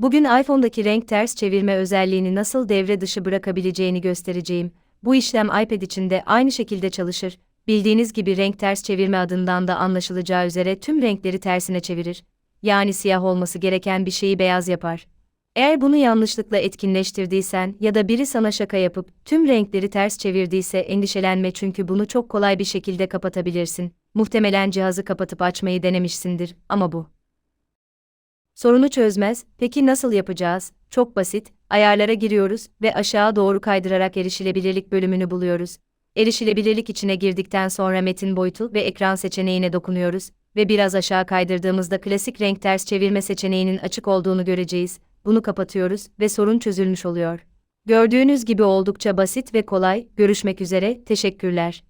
Bugün iPhone'daki renk ters çevirme özelliğini nasıl devre dışı bırakabileceğini göstereceğim. Bu işlem iPad için de aynı şekilde çalışır. Bildiğiniz gibi renk ters çevirme adından da anlaşılacağı üzere tüm renkleri tersine çevirir. Yani siyah olması gereken bir şeyi beyaz yapar. Eğer bunu yanlışlıkla etkinleştirdiysen ya da biri sana şaka yapıp tüm renkleri ters çevirdiyse endişelenme çünkü bunu çok kolay bir şekilde kapatabilirsin. Muhtemelen cihazı kapatıp açmayı denemişsindir ama bu sorunu çözmez. Peki nasıl yapacağız? Çok basit. Ayarlara giriyoruz ve aşağı doğru kaydırarak erişilebilirlik bölümünü buluyoruz. Erişilebilirlik içine girdikten sonra metin boyutu ve ekran seçeneğine dokunuyoruz ve biraz aşağı kaydırdığımızda klasik renk ters çevirme seçeneğinin açık olduğunu göreceğiz. Bunu kapatıyoruz ve sorun çözülmüş oluyor. Gördüğünüz gibi oldukça basit ve kolay. Görüşmek üzere. Teşekkürler.